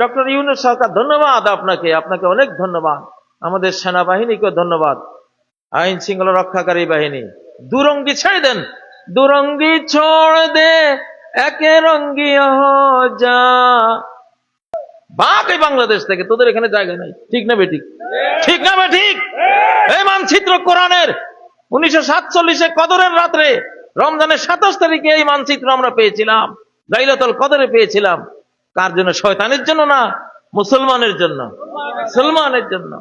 Doctor Yunus সরকার, ধন্যবাদ আপনাকে আপনাকে অনেক ধন্যবাদ। আমাদের সেনাবাহিনীকে ধন্যবাদ। আইন শৃঙ্খলা রক্ষাকারী বাহিনী, দুরঙ্গি ছেড়ে দেন। দুরঙ্গি ছোড় দে, একে রঙ্গি যা। এই বাংলাদেশ থেকে, তোদের এখানে জায়গা নাই। ঠিক না বেঠিক ঠিক? না বেঠিক এই মানচিত্র কোরআনের উনিশশো সাতচল্লিশে কদরের রাত্রে, রমজানের সাতাশ তারিখে এই মানচিত্র আমরা পেয়েছিলাম। লাইলাতুল কদরে পেয়েছিলাম। কার জন্য? শয়তানের জন্য না? মুসলমানের জন্য। মুসলমানের জন্য।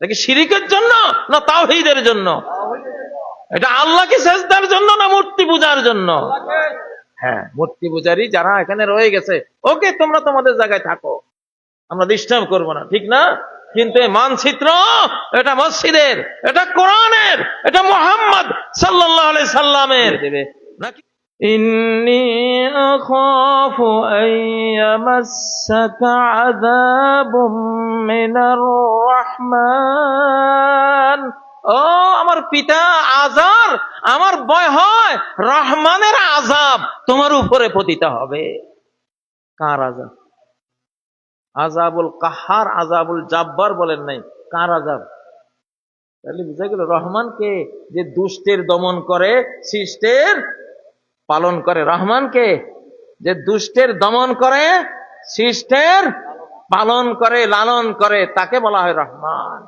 নাকি শিরিকের জন্য না তাওহীদের জন্য? এটা আল্লাহকে সেজদার জন্য না মূর্তি পূজার জন্য? হ্যাঁ মূর্তি পূজারই যারা এখানে রয়ে গেছে। ওকে, তোমরা তোমাদের জায়গায় থাকো। আমরা ডিস্টার্ব করব না, ঠিক না? কিন্তু মানচিত্র, এটা মসজিদের, এটা কোরআনের, এটা মোহাম্মদ আলাইহি সাল্লামের। দেবে নাকি? إني أخاف أن يمسك عذاب من الرحمن ও আমার পিতা আজার আমার ভয় হয় রহমানের আজাব তোমার উপরে পতিত হবে কার আজাব আজাবুল কাহার আজাবুল জাব্বার বলেন নাই কার আজাব তাহলে বুঝা গেল রহমানকে যে দুষ্টের দমন করে শিষ্টের পালন করে। রহমানকে যে দুষ্টের দমন করে, শিষ্টের পালন করে, লালন করে, তাকে বলা হয় রহমান।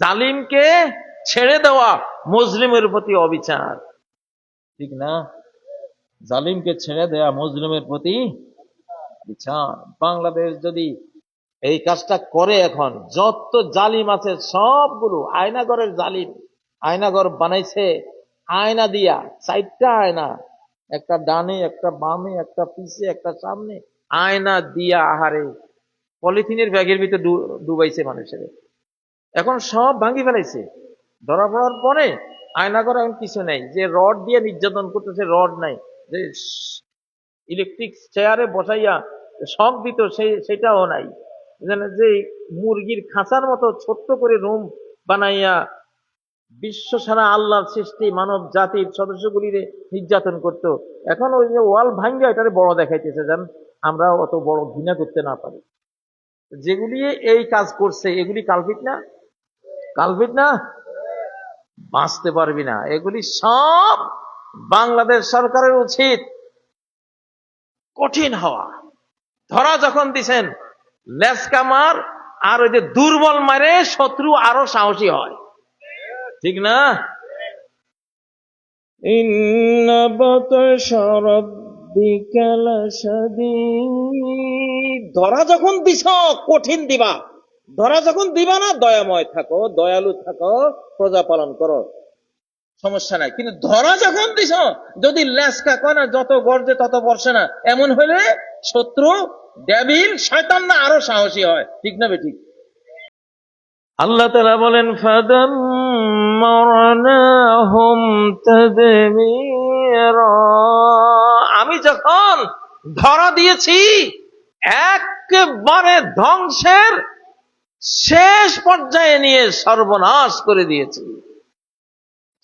জালিমকে ছেড়ে দেওয়া মুসলিমের প্রতি অবিচার। ঠিক না? জালিমকে ছেড়ে দেওয়া মুসলিমের প্রতি বিচার বাংলাদেশ যদি এই কাজটা করে এখন, যত জালিম আছে সবগুলো, আয়নাগরের জালিম, আয়নাগর বানাইছে আয়না দিয়া, চারটা আয়না, একটা ডানে, একটা বামে, একটা পিছে, একটা সামনে, আয়না দিয়া আহারে। পলিথিনের ব্যাগের ভিতরে ডুবাইছে মানুষের। এখন সব ভাঙি ফেলাইছে। ধরা পড়ার পরে আয়নাগর এখন কিছু নেই। যে রড দিয়ে নির্যাতন করতেছে, রড নাই। যে ইলেকট্রিক চেয়ারে বসাইয়া শখ দিত সেই সেটাও নাই। যে মুরগির খাঁচার মতো ছোট্ট করে রুম বানাইয়া বিশ্ব সারা আল্লাহর সৃষ্টি মানব জাতির সদস্যগুলিরে নির্যাতন করত। এখন ওই যে ওয়াল ভাঙ্গা এটারে বড় দেখাইতেছে, যেন আমরা অত বড় ঘৃণা করতে না পারি। যেগুলি এই কাজ করছে, এগুলি কালপিট না? কালপিট না? বাঁচতে পারবি না। এগুলি সব বাংলাদেশ সরকারের উচিত। কঠিন হওয়া। ধরা যখন দিছেন লেসকামার আর ওই যে দুর্বল মারে শত্রু আরও সাহসী হয়। ঠিক না? ধরা যখন দিস কঠিন দিবা। ধরা যখন দিবা না দয়াময় থাকো দয়ালু থাকো প্রজা পালন করো। সমস্যা নাই। কিন্তু ধরা যখন দিস যদি লেসকা কয় না যত গর্জে তত বর্ষে না এমন হলে শত্রু ড্যাবিল শয়তান না আরও সাহসী হয়। ঠিক না বে ঠিক আল্লাহ তালা বলেন ফাদাম আমি যখন ধরা দিয়েছি, একেবারে ধ্বংসের শেষ পর্যায়ে নিয়ে সর্বনাশ করে দিয়েছি।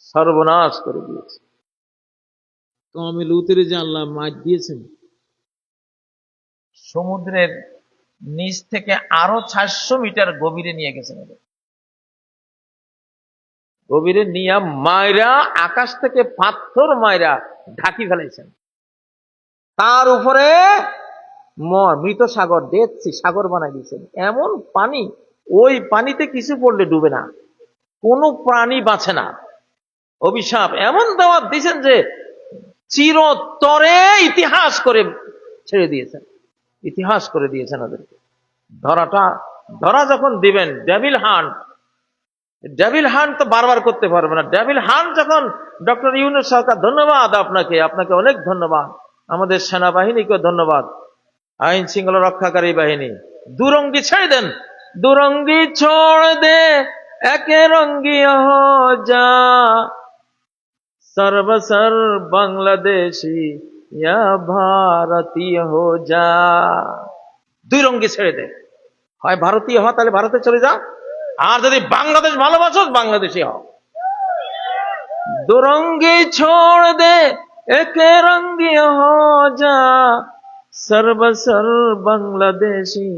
সর্বনাশ করে দিয়েছি। আমি লুতের যে আল্লাহ মাছ দিয়েছেন, সমুদ্রের নিচ থেকে আরও চারশো মিটার গভীরে নিয়ে গেছেন ওদের। গভীরে নিয়ে মায়রা আকাশ থেকে পাথর মায়রা ঢাকি ফেলাইছেন। তার উপরে মৃত সাগর দেখছি সাগর বানাই দিয়েছেন। এমন পানি, ওই পানিতে কিছু পড়লে ডুবে না। কোনো প্রাণী বাঁচে না। অভিশাপ, এমন দাওয়াত দিয়েছেন যে চিরতরে ইতিহাস করে ছেড়ে দিয়েছেন। ইতিহাস করে দিয়েছেন ওদেরকে। ধরাটা, ধরা যখন দিবেন, ডেভিল হান্ট ডেভিল হান্ট তো বারবার করতে পারবে না। ডেভিল হান্ট যখন ডক্টর ইউনুস সরকার, ধন্যবাদ আপনাকে আপনাকে অনেক ধন্যবাদ। আমাদের সেনাবাহিনীকে ধন্যবাদ। আইন শৃঙ্খলা রক্ষাকারী বাহিনী, দুরঙ্গি ছেড়ে দেন। দুরঙ্গি ছোড় দে, একে রঙ্গি যা। সর্বসর বাংলাদেশি ভারতীয় হো যা। দুই রঙ্গি ছেড়ে দে। হয় ভারতীয় হ, তাহলে ভারতে চলে যা। আর যদি বাংলাদেশ ভালোবাসো বাংলাদেশি হও দুরঙ্গি ছোড় দে একে রঙ্গি হো যা সর্বসর বাংলাদেশি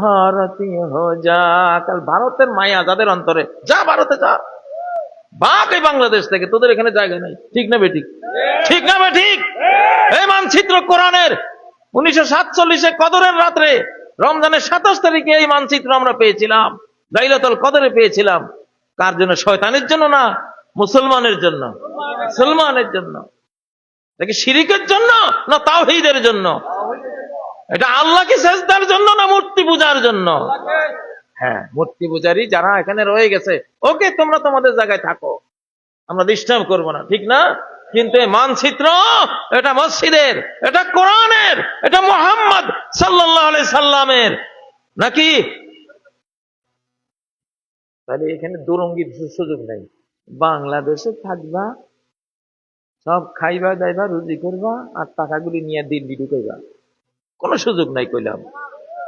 ভারতীয় হো যা কাল ভারতের মায়া যাদের অন্তরে যা ভারতে যা। ভাগ এই বাংলাদেশ থেকে তোদের এখানে জায়গা নাই। ঠিক না বেঠিক? ঠিক না বেঠিক? এই মানচিত্র কোরআনের উনিশশো সাতচল্লিশে কদরের রাত্রে রমজানের সাতাশ তারিখে এই মানচিত্র আমরা পেয়েছিলাম। লাইলাতুল কদরে পেয়েছিলাম। কার জন্য? শয়তানের জন্য না, মুসলমানের জন্য? মুসলমানের জন্য। নাকি শিরিকের জন্য না তাওহীদের জন্য? এটা আল্লাহকে সেজদার জন্য না মূর্তি পূজার জন্য? হ্যাঁ মূর্তি পূজারি যারা এখানে রয়ে গেছে, ওকে তোমরা তোমাদের জায়গায় থাকো। আমরা ডিস্টার্ব করব না, ঠিক না? কিন্তু এই মানচিত্র, এটা মসজিদের, এটা কোরআনের, এটা মোহাম্মদ সাল্লাহ সাল্লামের। নাকি তাহলে এখানে দুরঙ্গি সুযোগ নেই। বাংলাদেশে থাকবা, সব খাইবা, দাইবা, রুজি করবা, আর টাকাগুলি নিয়ে দিল্লি ঢুকাইবা। কোনো সুযোগ নাই কইলাম।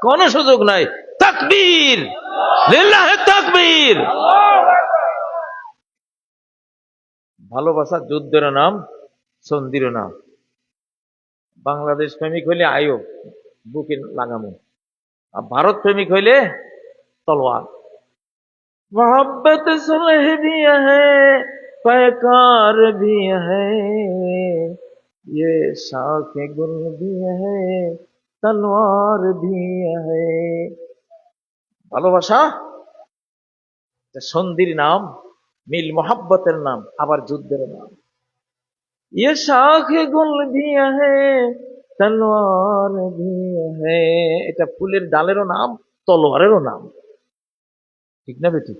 কোনো সুযোগ নাই। তাকবীর! তাকবীর! ভালোবাসা যুদ্ধের নাম, সন্ধির নাম। বাংলাদেশ প্রেমিক হইলে আয়ো, বুকে লাগামো। আর ভারত প্রেমিক হইলে তলোয়ার। मोहब्बत सुलह भी है पैकार भी है ये शाख गुल भी है तलवार भी है ভালোবাসা এটা সন্ধির নাম মিল মোহাব্বতের নাম আবার যুদ্ধের নাম ये शाख गुल भी है তলোয়ার भी है এটা ফুলের ডালেরও নাম তলোয়ারেরও নাম ঠিক না বেটি?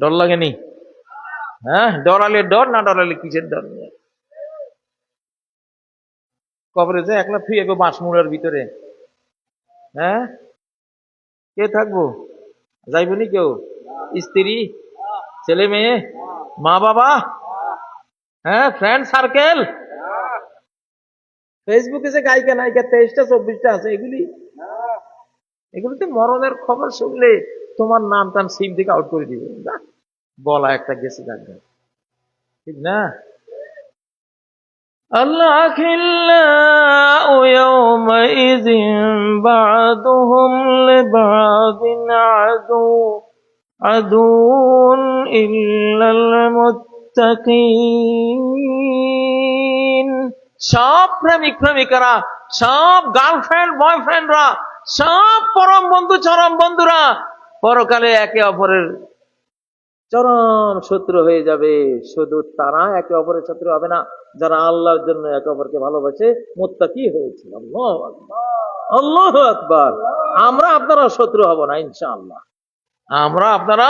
ডর লাগেনি? হ্যাঁ ডরালে ডর, না ডরালে কিসের ডর? কবরে যে একলা ফিরে যাব বাঁশমুড়ার ভিতরে। হ্যাঁ? কে থাকব? যাইবনি কেউ? স্ত্রী? ছেলে মেয়ে? মা বাবা? হ্যাঁ ফ্রেন্ড সার্কেল ফেসবুকে যে গায়িকা নায়িকা তেইশটা, চব্বিশটা আছে, এগুলি? এগুলিতে মরণের খবর শুনলে তোমার নাম টাম সিম থেকে আউট করে দিবে যা, বলা একটা গেছে যাক ঠিক না الأخلاء يومئذ بعضهم لبعض عدو عدو إلا المتقين সব প্রেমিক প্রেমিকারা সব গার্লফ্রেন্ড বয়ফ্রেন্ডরা সব পরম বন্ধু চরম বন্ধুরা পরকালে একে অপরের চরম শত্রু হয়ে যাবে। শুধু তারা একে অপরের শত্রু হবে না, যারা আল্লাহর জন্য একে অপরকে ভালোবাসে, মোত্তাকি হয়েছে। আল্লাহ আকবার। আল্লাহ আকবার। আমরা আপনারা শত্রু হব না, ইনশাআল্লাহ। আমরা আপনারা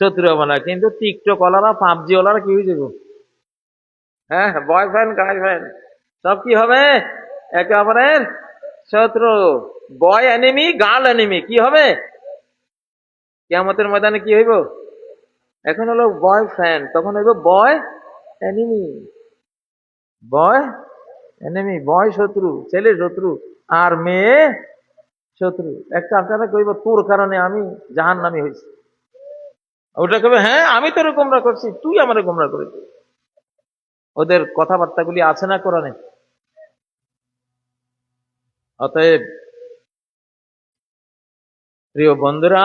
শত্রু হব না। কিন্তু টিকটক ওলারা পাবজি ওলারা কি হয়ে যাব? হ্যাঁ বয়ফ্রেন্ড গার্লফ্রেন্ড সব কি হবে? একে অপরের শত্রু। বয় এনিমি গার্ল এনিমি কি হবে? কেয়ামতের ময়দানে কি হইব? এখন হলো বয়ফ্রেন্ড তখন হইব বয় এনিমি বয় এনিমি বয় শত্রু, ছেলে শত্রু আর মেয়ে শত্রু। একটা আপনারা কইব, তোর কারণে আমি জাহান নামি হয়েছি ওটা কবে হ্যাঁ আমি তো গোমরা করছি, তুই আমার গোমরা করেছিস ওদের কথাবার্তাগুলি আছে না কোরআনে? অতএব, প্রিয় বন্ধুরা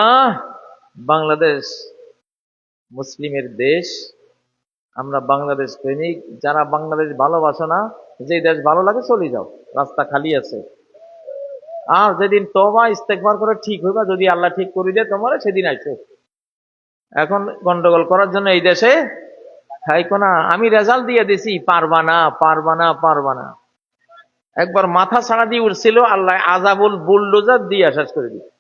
বাংলাদেশ মুসলিমের দেশ, আমরা বাংলাদেশ প্রেমিক, যারা বাংলাদেশ ভালোবাসো না যে দেশ ভালো লাগে চলে যাও, রাস্তা খালি আছে। আর যেদিন তোবা ইস্তেকবার করে ঠিক হইবা, যদি আল্লাহ ঠিক করে দেয়, তোমার সেদিন আইসো। এখন গন্ডগোল করার জন্য এই দেশে খাইকো না, আমি রেজাল্ট দিয়ে দিছি, পারবা না পারবা না পারবা না। একবার মাথা ছাড়া দিয়ে উঠছিল, আল্লাহ আজাবুল বুলডোজার দিয়ে শেষ করে দিচ্ছে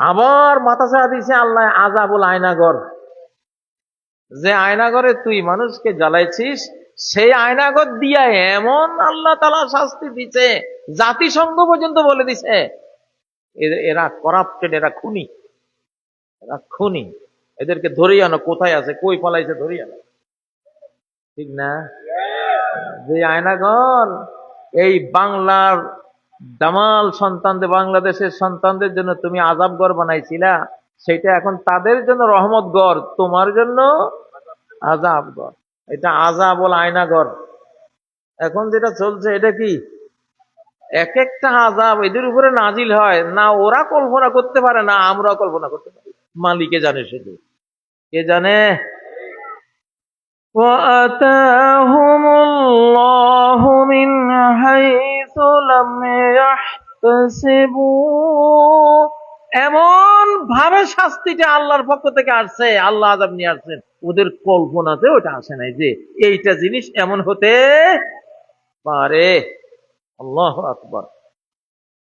আবার মাথা ছাড়া দিয়েছে আল্লাহ আজাবুল আয়নাগর। যে আয়নাগরে তুই মানুষকে জ্বালাইছিস, সেই আয়নাগর দিয়া এমন আল্লাহ তালা শাস্তি দিছে, জাতিসংঘ পর্যন্ত বলে দিছে। এরা করাপ্টেড এরা খুনি। এরা খুনি। এদেরকে ধরেই আনো। কোথায় আছে? কই পালাইছে ধরেই আনো। ঠিক না? যে আয়নাগর, এই বাংলার দামাল সন্তানদের বাংলাদেশের সন্তানদের জন্য তুমি আজাব গড় বানাইছিলা সেটা এখন তাদের জন্য রহমত গড় তোমার জন্য আজাব গড় এটা আজাবল আয়নাগর এখন যেটা চলছে এটা কি এক একটা আজাব এদের উপরে নাজিল হয় না ওরা কল্পনা করতে পারে না আমরা কল্পনা করতে পারি মালিকে জানে শুধু কে জানে وآتاهم الله এমন ভাবে শাস্তিটা আল্লাহর পক্ষ থেকে আসছে, আল্লাহ আজাব নিয়ে আসছেন ওদের কল্পনাতে ওটা আসে নাই যে এইটা জিনিস এমন হতে পারে। আল্লাহ আকবার।